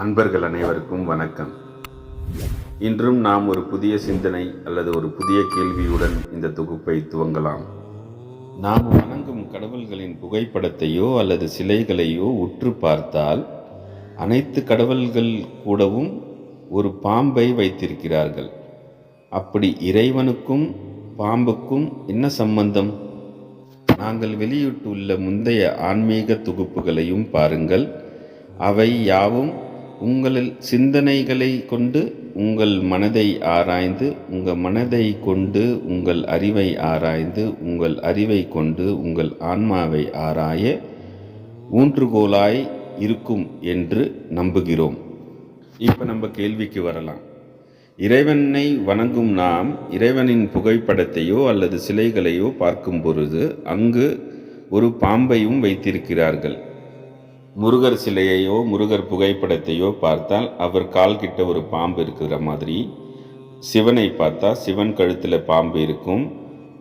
அன்பர்கள் அனைவருக்கும் வணக்கம். இன்றும் நாம் ஒரு புதிய சிந்தனை அல்லது ஒரு புதிய கேள்வியுடன் இந்த தொகுப்பை துவங்கலாம். நாம் வணங்கும் கடவுள்களின் புகைப்படத்தையோ அல்லது சிலைகளையோ உற்று பார்த்தால் அனைத்து கடவுள்கள் கூடவும் ஒரு பாம்பை வைத்திருக்கிறார்கள். அப்படி இறைவனுக்கும் பாம்புக்கும் என்ன சம்பந்தம்? நாங்கள் வெளியிட்டுள்ள முந்தைய ஆன்மீக தொகுப்புகளையும் பாருங்கள். அவை யாவும் உங்களில் சிந்தனைகளை கொண்டு உங்கள் மனதை ஆராய்ந்து உங்கள் மனதை கொண்டு உங்கள் அறிவை ஆராய்ந்து உங்கள் அறிவை கொண்டு உங்கள் ஆன்மாவை ஆராய ஊன்றுகோலாய் இருக்கும் என்று நம்புகிறோம். இப்போ நம்ம கேள்விக்கு வரலாம். இறைவனை வணங்கும் நாம் இறைவனின் புகைப்படத்தையோ அல்லது சிலைகளையோ பார்க்கும் பொழுது அங்கு ஒரு பாம்பையும் வைத்திருக்கிறார்கள். முருகர் சிலையையோ முருகர் புகைப்படத்தையோ பார்த்தால் அவர் கால் கிட்ட ஒரு பாம்பு இருக்கிற மாதிரி. சிவனை பார்த்தா சிவன் கழுத்தில் பாம்பு இருக்கும்.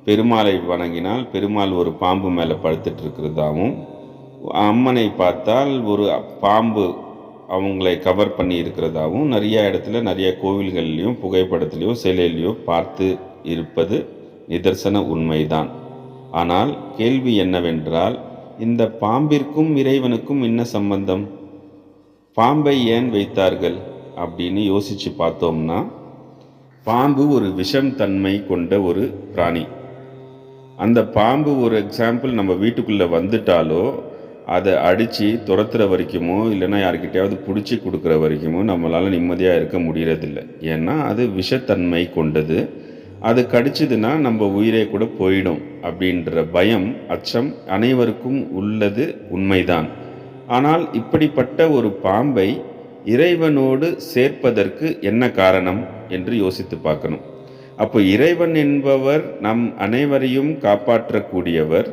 பெருமாளை வணங்கினால் பெருமாள் ஒரு பாம்பு மேலே படுத்துட்டு இருக்கிறதாகவும் அம்மனை பார்த்தால் ஒரு பாம்பு அவங்களை கவர் பண்ணி இருக்கிறதாவும். நிறைய இடத்துல நிறைய கோவில்கள்லையும் புகைப்படத்துலேயும் சிலையிலையும் பார்த்து இருப்பது நிதர்சன உண்மைதான். ஆனால் கேள்வி என்னவென்றால் இந்த பாம்பிற்கும் இறைவனுக்கும் என்ன சம்பந்தம்? பாம்பை ஏன் வைத்தார்கள் அப்படின்னு யோசித்து பார்த்தோம்னா பாம்பு ஒரு விஷம் தன்மை கொண்ட ஒரு பிராணி. அந்த பாம்பு ஒரு எக்ஸாம்பிள் நம்ம வீட்டுக்குள்ளே வந்துட்டாலோ அதை அடித்து துரத்துற வரைக்குமோ இல்லைன்னா யார்கிட்டயாவது பிடிச்சி கொடுக்குற வரைக்குமோ நம்மளால் நிம்மதியாக இருக்க முடியறதில்ல. ஏன்னா அது விஷத்தன்மை கொண்டது. அது கடிச்சதுன்னா நம்ம உயிரே கூட போயிடும் அப்படின்ற பயம் அச்சம் அனைவருக்கும் உள்ளது உண்மைதான். ஆனால் இப்படிப்பட்ட ஒரு பாம்பை இறைவனோடு சேர்ப்பதற்கு என்ன காரணம் என்று யோசித்து பார்க்கணும். அப்போ இறைவன் என்பவர் நம் அனைவரையும் காப்பாற்றக்கூடியவர்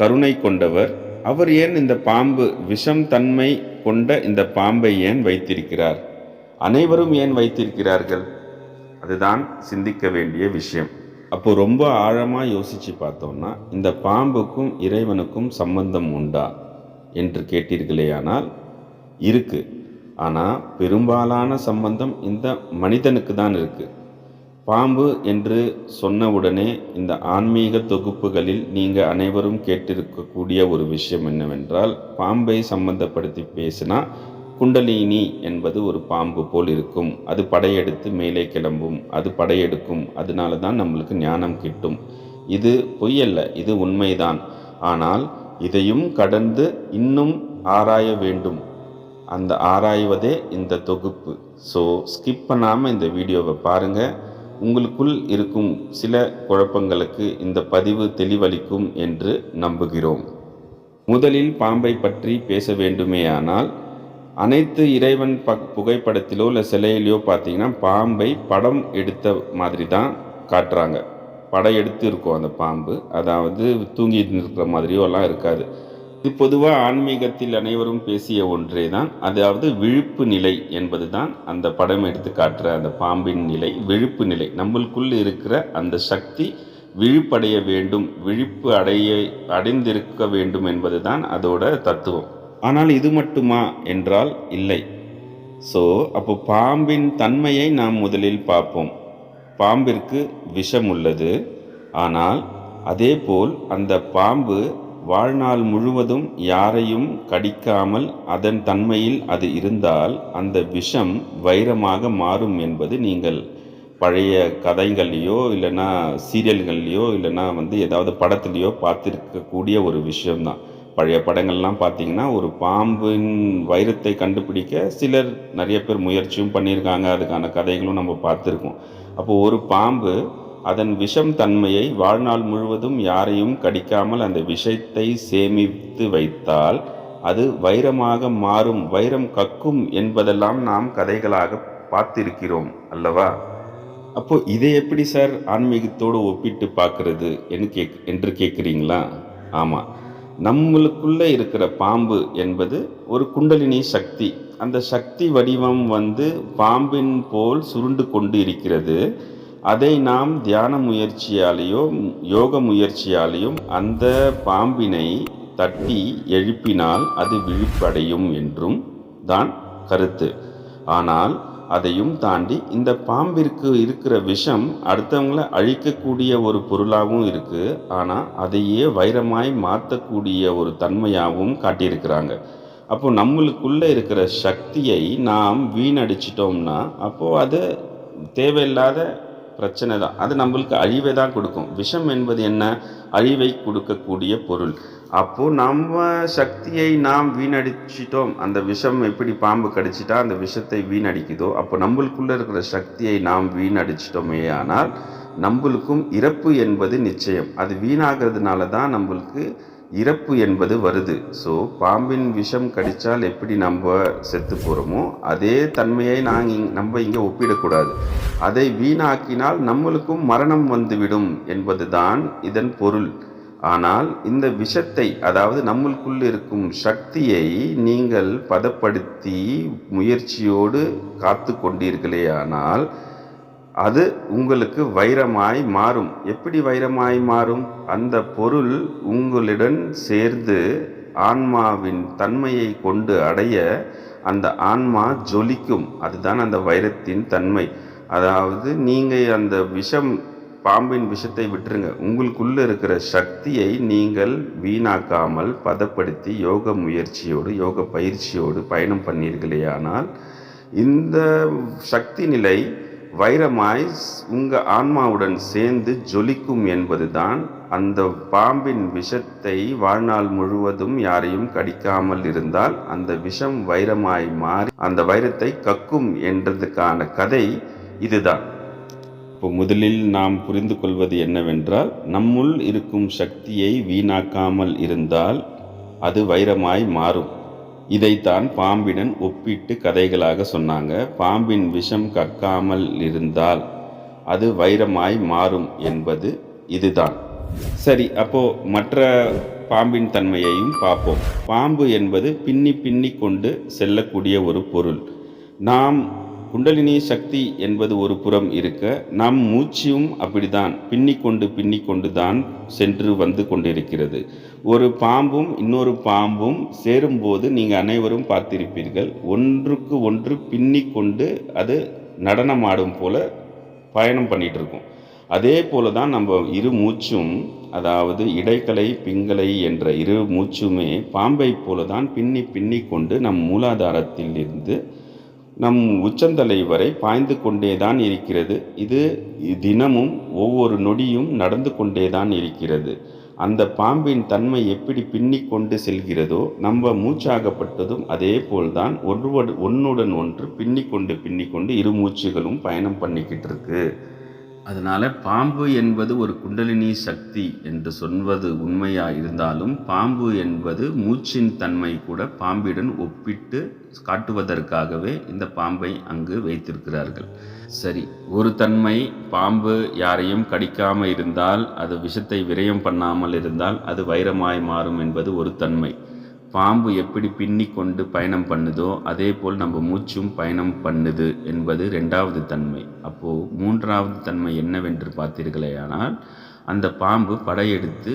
கருணை கொண்டவர். அவர் ஏன் இந்த பாம்பு விஷம் தன்மை கொண்ட இந்த பாம்பை ஏன் வைத்திருக்கிறார்? அனைவரும் ஏன் வைத்திருக்கிறார்கள்? அதுதான் சிந்திக்க வேண்டிய விஷயம். அப்போ ரொம்ப ஆழமாக யோசித்து பார்த்தோம்னா இந்த பாம்புக்கும் இறைவனுக்கும் சம்பந்தம் உண்டா என்று கேட்டீர்களேயானால் இருக்கு. ஆனால் பெரும்பாலான சம்பந்தம் இந்த மனிதனுக்கு தான் இருக்குது பாம்பு என்று சொன்னவுடனே இந்த ஆன்மீக தொகுப்புகளில் நீங்கள் அனைவரும் கேட்டிருக்கக்கூடிய ஒரு விஷயம் என்னவென்றால் பாம்பை சம்பந்தப்படுத்தி பேசினா குண்டலினி என்பது ஒரு பாம்பு போல் இருக்கும். அது படையெடுத்து மேலே கிளம்பும். அது படையெடுக்கும். அதனால தான் நம்மளுக்கு ஞானம் கிட்டும். இது பொய்யல்ல இது உண்மைதான். ஆனால் இதையும் கடந்து இன்னும் ஆராய வேண்டும். அந்த ஆராய்வதே இந்த தொகுப்பு. ஸோ ஸ்கிப் பண்ணாமல் இந்த வீடியோவை பாருங்கள் உங்களுக்குள் இருக்கும் சில குழப்பங்களுக்கு இந்த பதிவு தெளிவளிக்கும் என்று நம்புகிறோம். முதலில் பாம்பை பற்றி பேச வேண்டுமேயானால் அனைத்து இறைவன் ப புகைப்படத்திலோ இல்லை சிலையிலையோ பார்த்தீங்கன்னா பாம்பை படம் எடுத்த மாதிரி தான் காட்டுறாங்க. படம் எடுத்து இருக்கும் அந்த பாம்பு. அதாவது தூங்கிட்டு இருக்கிற மாதிரியோ எல்லாம் இருக்காது. இது பொதுவாக ஆன்மீகத்தில் அனைவரும் பேசிய ஒன்றே தான். அதாவது விழிப்பு நிலை என்பது தான் அந்த படம் எடுத்து காட்டுற அந்த பாம்பின் நிலை விழிப்பு நிலை. நம்மளுக்குள் இருக்கிற அந்த சக்தி விழிப்படைய வேண்டும் விழிப்பு அடைய அடைந்திருக்க வேண்டும் என்பது தான் அதோட தத்துவம். ஆனால் இது மட்டுமா என்றால் இல்லை. ஸோ அப்போ பாம்பின் தன்மையை நாம் முதலில் பார்ப்போம். பாம்பிற்கு விஷம் உள்ளது. ஆனால் அதேபோல் அந்த பாம்பு வாழ்நாள் முழுவதும் யாரையும் கடிக்காமல் அதன் தன்மையில் அது இருந்தால் அந்த விஷம் வைரமாக மாறும் என்பது நீங்கள் பழைய கதைகள்லையோ இல்லைன்னா சீரியல்கள்லையோ இல்லைன்னா வந்து ஏதாவது படத்துலையோ பார்த்துருக்கக்கூடிய ஒரு விஷயம்தான். பழைய படங்கள்லாம் பார்த்தீங்கன்னா ஒரு பாம்பின் வைரத்தை கண்டுபிடிக்க சிலர் நிறைய பேர் முயற்சியும் பண்ணியிருக்காங்க. அதுக்கான கதைகளும் நம்ம பார்த்துருக்கோம். அப்போது ஒரு பாம்பு அதன் விஷம் தன்மையை வாழ்நாள் முழுவதும் யாரையும் கடிக்காமல் அந்த விஷத்தை சேமித்து வைத்தால் அது வைரமாக மாறும். வைரம் கக்கும் என்பதெல்லாம் நாம் கதைகளாக பார்த்திருக்கிறோம் அல்லவா? அப்போ இதை எப்படி சார் ஆன்மீகத்தோடு ஒப்பிட்டு பார்க்கறது என்று கேக் என்று கேட்குறீங்களா? ஆமாம் நம்மளுக்குள்ளே இருக்கிற பாம்பு என்பது ஒரு குண்டலினி சக்தி. அந்த சக்தி வடிவம் வந்து பாம்பின் போல் சுருண்டு கொண்டு இருக்கிறது. அதை நாம் தியான முயற்சியாலேயோ யோக முயற்சியாலேயும் அந்த பாம்பினை தட்டி எழுப்பினால் அது விழிப்படையும் என்றும் தான் கருத்து. ஆனால் அதையும் தாண்டி இந்த பாம்பிற்கு இருக்கிற விஷம் அடுத்தவங்களை அழிக்கக்கூடிய ஒரு பொருளாகவும் இருக்குது ஆனால் அதையே வைரமாய் மாற்றக்கூடிய ஒரு தன்மையாகவும் காட்டியிருக்கிறாங்க. அப்போ நம்மளுக்குள்ளே இருக்கிற சக்தியை நாம் வீணடிச்சிட்டோம்னா அப்போது அது தேவையில்லாத பிரச்சனை தான். அது நம்மளுக்கு அழிவை தான் கொடுக்கும். விஷம் என்பது என்ன? அழிவை கொடுக்கக்கூடிய பொருள். அப்போது நம்ம சக்தியை நாம் வீணடிச்சிட்டோம். அந்த விஷம் எப்படி பாம்பு கடிச்சிட்டா அந்த விஷத்தை வீணடிக்குதோ அப்போ நம்மளுக்குள்ளே இருக்கிற சக்தியை நாம் வீணடிச்சிட்டோமே ஆனால் நம்மளுக்கும் இறப்பு என்பது நிச்சயம். அது வீணாகிறதுனால தான் நம்மளுக்கு இறப்பு என்பது வருது. ஸோ பாம்பின் விஷம் கடித்தால் எப்படி நம்ம செத்து போகிறோமோ அதே தன்மையை நாங்கள் இங் நம்ம இங்கே ஒப்பிடக்கூடாது. அதை வீணாக்கினால் நம்மளுக்கும் மரணம் வந்துவிடும் என்பது தான் இதன் பொருள். ஆனால் இந்த விஷத்தை அதாவது நம்மளுக்குள் இருக்கும் சக்தியை நீங்கள் பதப்படுத்தி முயற்சியோடு காத்து கொண்டீர்களே ஆனால் அது உங்களுக்கு வைரமாய் மாறும். எப்படி வைரமாய் மாறும்? அந்த பொருள் உங்களுடன் சேர்ந்து ஆன்மாவின் தன்மையை கொண்டு அடைய அந்த ஆன்மா ஜொலிக்கும். அதுதான் அந்த வைரத்தின் தன்மை. அதாவது நீங்கள் அந்த விஷம் பாம்பின் விஷத்தை விட்டுருங்க. உங்களுக்குள்ளே இருக்கிற சக்தியை நீங்கள் வீணாக்காமல் பதப்படுத்தி யோக முயற்சியோடு யோக பயிற்சியோடு பயணம் பண்ணீர்களேயானால் இந்த சக்தி நிலை வைரமாய் உங்கள் ஆன்மாவுடன் சேர்ந்து ஜொலிக்கும் என்பதுதான் அந்த பாம்பின் விஷத்தை வாழ்நாள் முழுவதும் யாரையும் கடிக்காமல் இருந்தால் அந்த விஷம் வைரமாய் மாறி அந்த வைரத்தை கக்கும் என்றதுக்கான கதை இதுதான். இப்போ முதலில் நாம் புரிந்து கொள்வது என்னவென்றால் நம்முள் இருக்கும் சக்தியை வீணாக்காமல் இருந்தால் அது வைரமாய் மாறும். இதைத்தான் பாம்பிடன் ஒப்பிட்டு கதைகளாக சொன்னாங்க. பாம்பின் விஷம் கக்காமல் இருந்தால் அது வைரமாய் மாறும் என்பது இதுதான். சரி அப்போ மற்ற பாம்பின் தன்மையையும் பார்ப்போம். பாம்பு என்பது பின்னி பின்னி கொண்டு செல்லக்கூடிய ஒரு பொருள். நாம் குண்டலினி சக்தி என்பது ஒரு புறம் இருக்க நம் மூச்சும் அப்படிதான் பின்னிக்கொண்டு பின்னிக்கொண்டு தான் சென்று வந்து கொண்டிருக்கிறது. ஒரு பாம்பும் இன்னொரு பாம்பும் சேரும்போது நீங்கள் அனைவரும் பார்த்திருப்பீர்கள். ஒன்றுக்கு ஒன்று பின்னிக்கொண்டு அது நடனமாடும் போல பயணம் பண்ணிகிட்டு இருக்கும் அதே போல தான் நம்ம இரு மூச்சும் அதாவது இடைக்கலை பிங்கலை என்ற இரு மூச்சுமே பாம்பை போல தான் பின்னி பின்னி கொண்டு நம் மூலாதாரத்தில் இருந்து நம் உச்சந்தலை வரை பாய்ந்து கொண்டே தான் இருக்கிறது. இது தினமும் ஒவ்வொரு நொடியும் நடந்து கொண்டே தான் இருக்கிறது. அந்த பாம்பின் தன்மை எப்படி பின்னி கொண்டு செல்கிறதோ நம்ம மூச்சாகப்பட்டதும் அதே போல்தான் ஒருவடு ஒன்றுடன் ஒன்று பின்னிக்கொண்டு பின்னிக்கொண்டு இரு மூச்சுகளும் பயணம் பண்ணிக்கிட்டு இருக்குது அதனால் பாம்பு என்பது ஒரு குண்டலினி சக்தி என்று சொல்வது உண்மையாக இருந்தாலும் பாம்பு என்பது மூச்சின் தன்மை கூட பாம்பிடன் ஒப்பிட்டு காட்டுவதற்காகவே இந்த பாம்பை அங்கு வைத்திருக்கிறார்கள். சரி ஒரு தன்மை பாம்பு யாரையும் கடிக்காமல் இருந்தால் அது விஷத்தை விரயம் பண்ணாமல் இருந்தால் அது வைரமாய் மாறும் என்பது ஒரு தன்மை. பாம்பு எப்படி பின்னி கொண்டு பயணம் பண்ணுதோ அதே போல் நம்ம மூச்சும் பயணம் பண்ணுது என்பது ரெண்டாவது தன்மை. அப்போது மூன்றாவது தன்மை என்னவென்று பார்த்தீர்களேயானால் அந்த பாம்பு படையெடுத்து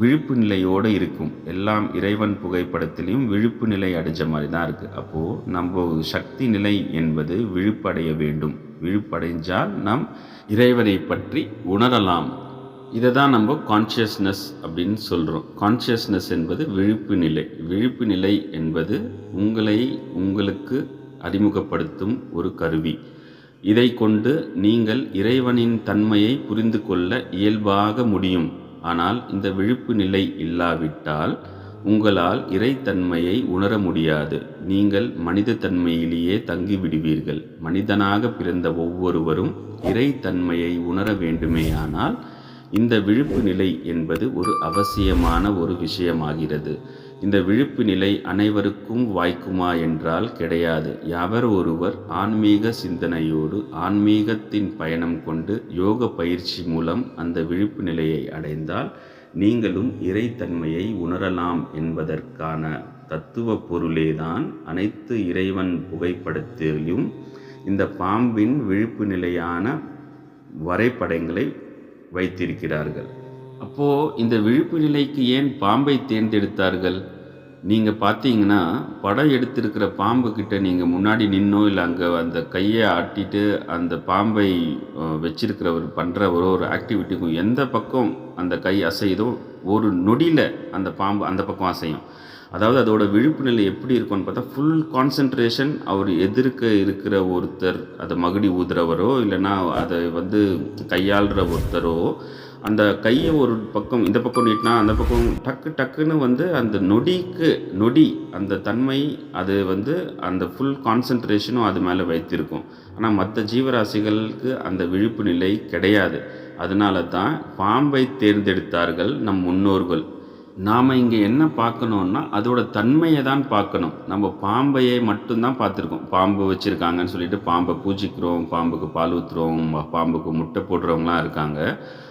விழிப்பு நிலையோடு இருக்கும். எல்லாம் இறைவன் புகைப்படத்திலையும் விழிப்பு நிலை அடைஞ்ச மாதிரி தான் இருக்குது அப்போது நம்ம சக்தி நிலை என்பது விழிப்படைய வேண்டும். விழிப்படைஞ்சால் நாம் இறைவனை பற்றி உணரலாம். இதை தான் நம்ம கான்ஷியஸ்னஸ் அப்படின்னு சொல்கிறோம் கான்ஷியஸ்னஸ் என்பது விழிப்பு நிலை. விழிப்பு நிலை என்பது உங்களை உங்களுக்கு அறிமுகப்படுத்தும் ஒரு கருவி. இதை கொண்டு நீங்கள் இறைவனின் தன்மையை புரிந்து கொள்ள இயல்பாக முடியும். ஆனால் இந்த விழிப்பு நிலை இல்லாவிட்டால் உங்களால் இறைத்தன்மையை உணர முடியாது. நீங்கள் மனித தன்மையிலேயே தங்கிவிடுவீர்கள். மனிதனாக பிறந்த ஒவ்வொருவரும் இறைத்தன்மையை உணர வேண்டுமேயானால் இந்த விழிப்பு நிலை என்பது ஒரு அவசியமான ஒரு விஷயமாகிறது. இந்த விழிப்பு நிலை அனைவருக்கும் வாய்க்குமா என்றால் கிடையாது. எவர் ஒருவர் ஆன்மீக சிந்தனையோடு ஆன்மீகத்தின் பயணம் கொண்டு யோக பயிற்சி மூலம் அந்த விழிப்பு நிலையை அடைந்தால் நீங்களும் இறைத்தன்மையை உணரலாம் என்பதற்கான தத்துவ பொருளேதான் அனைத்து இறைவன் புகைப்படத்திலும் இந்த பாம்பின் விழிப்பு நிலையான வரைபடங்களை வைத்திருக்கிறார்கள். அப்போது இந்த விழிப்பு நிலைக்கு ஏன் பாம்பை தேர்ந்தெடுத்தார்கள்? நீங்கள் பார்த்தீங்கன்னா படம் எடுத்திருக்கிற பாம்புக்கிட்ட நீங்கள் முன்னாடி நின்னோ இல்லை அங்கே அந்த கையை ஆட்டிட்டு அந்த பாம்பை வச்சிருக்கிறவர் பண்ணுற ஒரு ஒரு ஆக்டிவிட்டிக்கும் எந்த பக்கம் அந்த கை அசையுதோ ஒரு நொடியில் அந்த பாம்பு அந்த பக்கம் அசையும். அதாவது அதோட விழிப்பு நிலை எப்படி இருக்கும்னு பார்த்தா ஃபுல் கான்சன்ட்ரேஷன் அவர் எதிர்க்க இருக்கிற ஒருத்தர் அதை மகுடி ஊதுறவரோ இல்லைன்னா அதை வந்து கையாளுற ஒருத்தரோ அந்த கையை ஒரு பக்கம் இந்த பக்கம் நீட்டினா அந்த பக்கம் டக்கு டக்குன்னு வந்து அந்த நொடிக்கு நொடி அந்த தன்மை அது வந்து அந்த ஃபுல் கான்சன்ட்ரேஷனும் அது மேலே வைத்திருக்கும். ஆனால் மற்ற ஜீவராசிகளுக்கு அந்த விழிப்பு நிலை கிடையாது. அதனால தான் பாம்பை தேர்ந்தெடுத்தார்கள் நம் முன்னோர்கள். நாம் இங்கே என்ன பார்க்கணுன்னா அதோட தன்மையை தான் பார்க்கணும். நம்ம பாம்பையை மட்டும்தான் பார்த்துருக்கோம். பாம்பு வச்சுருக்காங்கன்னு சொல்லிட்டு பாம்பை பூஜிக்கிறோம் பாம்புக்கு பால் ஊற்றுறோம் பாம்புக்கு முட்டை போடுறவங்களாம் இருக்காங்க.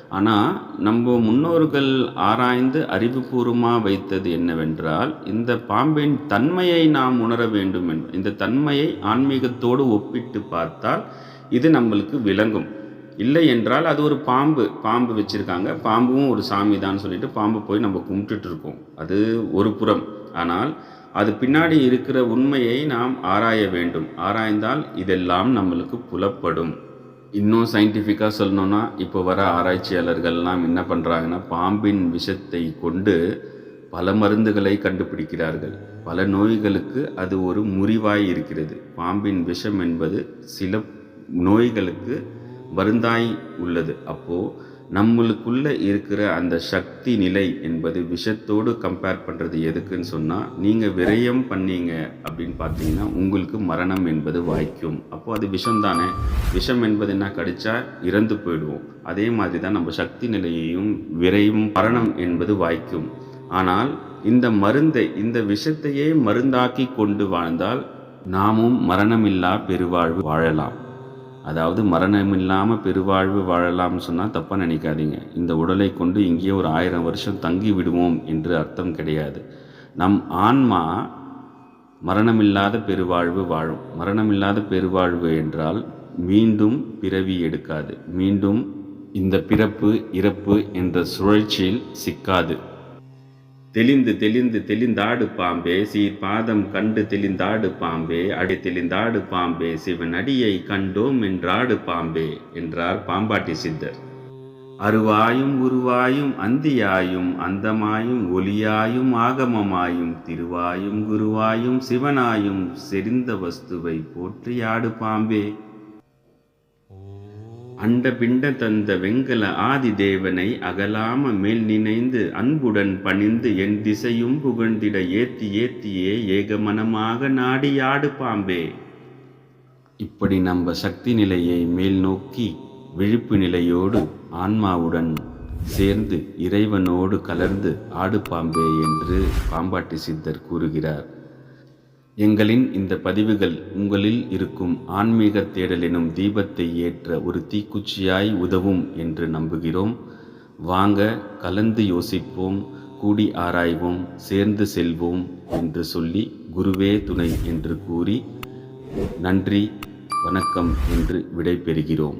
ஆனால் நம்ம முன்னோர்கள் ஆராய்ந்து அறிவுபூர்வமாக வைத்தது என்னவென்றால் இந்த பாம்பின் தன்மையை நாம் உணர வேண்டும் என்று இந்த தன்மையை ஆன்மீகத்தோடு ஒப்பிட்டு பார்த்தால் இது நம்மளுக்கு விளங்கும். இல்லை என்றால் அது ஒரு பாம்பு பாம்பு வச்சுருக்காங்க. பாம்பும் ஒரு சாமி தான் சொல்லிட்டு பாம்பு போய் நம்ம கும்பிட்டுட்டு இருக்கோம் அது ஒரு புறம். ஆனால் அது பின்னாடி இருக்கிற உண்மையை நாம் ஆராய வேண்டும். ஆராய்ந்தால் இதெல்லாம் நம்மளுக்கு புலப்படும். இன்னும் சயின்டிஃபிக்காக சொல்லணும்னா இப்போ வர ஆராய்ச்சியாளர்கள்லாம் என்ன பண்ணுறாங்கன்னா பாம்பின் விஷத்தை கொண்டு பல மருந்துகளை கண்டுபிடிக்கிறார்கள். பல நோய்களுக்கு அது ஒரு முறிவாய் இருக்கிறது. பாம்பின் விஷம் என்பது சில நோய்களுக்கு மருந்தாய் உள்ளது. அப்போது நம்மளுக்குள்ள இருக்கிற அந்த சக்தி நிலை என்பது விஷத்தோடு கம்பேர் பண்ணுறது எதுக்குன்னு சொன்னால் நீங்கள் விரயம் பண்ணீங்க அப்படின்னு பார்த்தீங்கன்னா உங்களுக்கு மரணம் என்பது வாய்க்கும். அப்போது அது விஷம் தானே விஷம் என்பது என்ன? கடிச்சா இறந்து போயிடுவோம். அதே மாதிரி தான் நம்ம சக்தி நிலையையும் விரையும் மரணம் என்பது வாய்க்கும். ஆனால் இந்த மருந்தை இந்த விஷத்தையே மருந்தாக்கி கொண்டு வாழ்ந்தால் நாமும் மரணமில்லா பெருவாழ்வு வாழலாம். அதாவது மரணம் இல்லாமல் பெருவாழ்வு வாழலாம்னு சொன்னால் தப்பாக நினைக்காதீங்க. இந்த உடலை கொண்டு இங்கேயே ஒரு ஆயிரம் வருஷம் தங்கி விடுவோம் என்று அர்த்தம் கிடையாது. நம் ஆன்மா மரணமில்லாத பெருவாழ்வு வாழும். மரணமில்லாத பெருவாழ்வு என்றால் மீண்டும் பிறவி எடுக்காது. மீண்டும் இந்த பிறப்பு இறப்பு என்ற சுழற்சியில் சிக்காது. தெளிந்து தெளிந்து தெளிந்தாடு பாம்பே சீர் பாதம் கண்டு தெளிந்தாடு பாம்பே அடி தெளிந்தாடு பாம்பே சிவன் அடியை கண்டோம் என்றாடு பாம்பே என்றார் பாம்பாட்டி சித்தர். அருவாயும் உருவாயும் அந்தியாயும் அந்தமாயும் ஒலியாயும் ஆகமமாயும் திருவாயும் குருவாயும் சிவனாயும் செறிந்த வஸ்துவை போற்றியாடு பாம்பே. அண்ட பிண்ட தந்த வெங்கல ஆதி தேவனை அகலாம மேல் நினைந்து அன்புடன் பணிந்து என் திசையும் புகழ்ந்திட ஏத்தி ஏத்தியே ஏகமனமாக நாடியாடு பாம்பே. இப்படி நம்ம சக்தி நிலையை மேல் நோக்கி விழிப்பு நிலையோடு ஆன்மாவுடன் சேர்ந்து இறைவனோடு கலர்ந்து ஆடு பாம்பே என்று பாம்பாட்டி சித்தர் கூறுகிறார். எங்களின் இந்த பதிவுகள் உங்களில் இருக்கும் ஆன்மீக தேடல் எனும் தீபத்தை ஏற்ற ஒரு தீக்குச்சியாய் உதவும் என்று நம்புகிறோம். வாங்க கலந்து யோசிப்போம் கூடி ஆராய்வோம் சேர்ந்து செல்வோம் என்று சொல்லி குருவே துணை என்று கூறி நன்றி வணக்கம் என்று விடைபெறுகிறோம்.